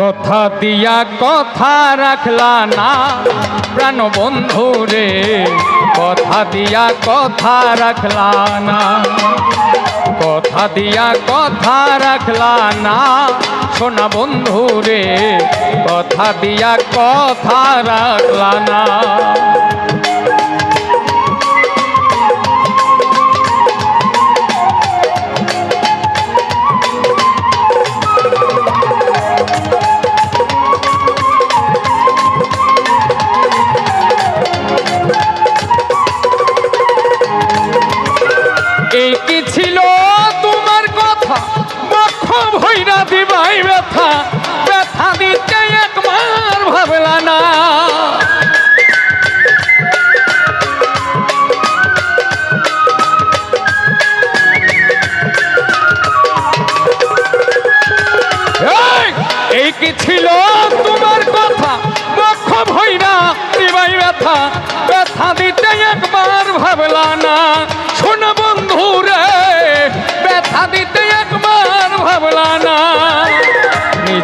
কথা দিয়া কথা রাখলা না, প্রাণ বন্ধু রে। কথা দিয়া কথা রাখলা না, কথা দিয়া কথা রাখলা না, সোনা বন্ধু রে। কথা দিয়া কথা রাখলা না। কি ছিল তোমার কথা? মক্ষম হই না ব্যথা। ব্যথা দিতে একবার ভাবলা না।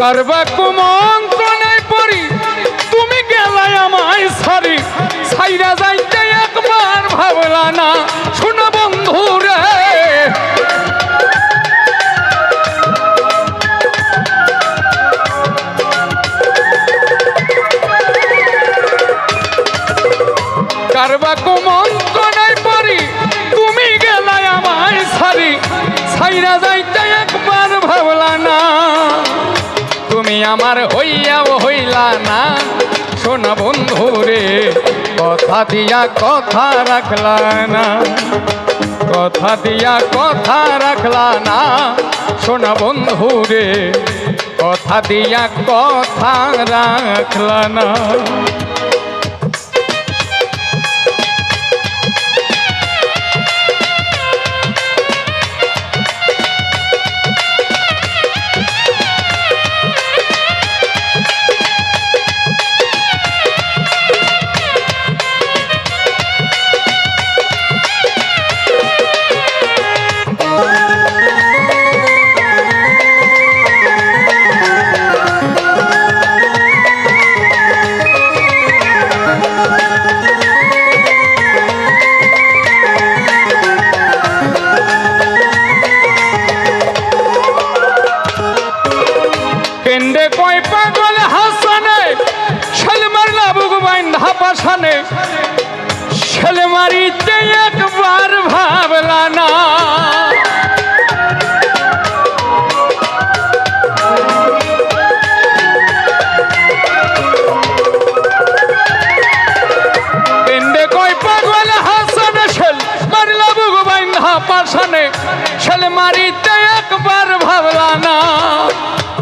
করবা কুমন্ত্রণায় পড়ি, তুমি গেলাই আমায় সারি। সাইরা যাইতে একবার ভাবলা না, শোনো বন্ধু রে কারবা কুমন্ত্রণায় পড়ি, তুমি গেলাই আমায় সারি। সাইরা যাইতে তুমি আমার হইয়া হইলা না। শোন বন্ধু রে, কথা দিয়া কথা রাখলা না। কথা দিয়া কথা রাখলা না। শোন বন্ধু রে, কথা দিয়া কথা রাখলা না। ছেলে মারিতে একবার ভাবলা না। পাশানে ছেলে মারিতে একবার ভাবলা না।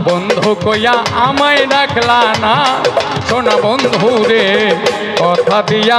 বন্ধু কইয়া আমায় ডাকলা না। শোনা বন্ধু রে, কথা দিয়া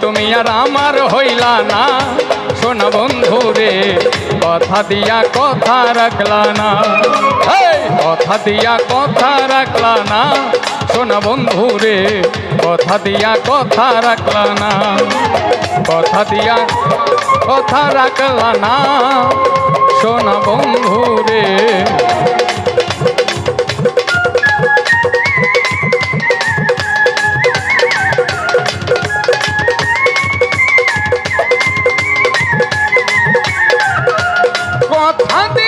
তুমি আর আমার হইলা না। শোন বন্ধু রে, কথা দিয়া কথা রাখলা না। কথা দিয়া কথা রাখলা না। শোন বন্ধু রে, কথা দিয়া কথা রাখলা না। কথা দিয়া কথা রাখলা না। শোন বন্ধু রে কথা দে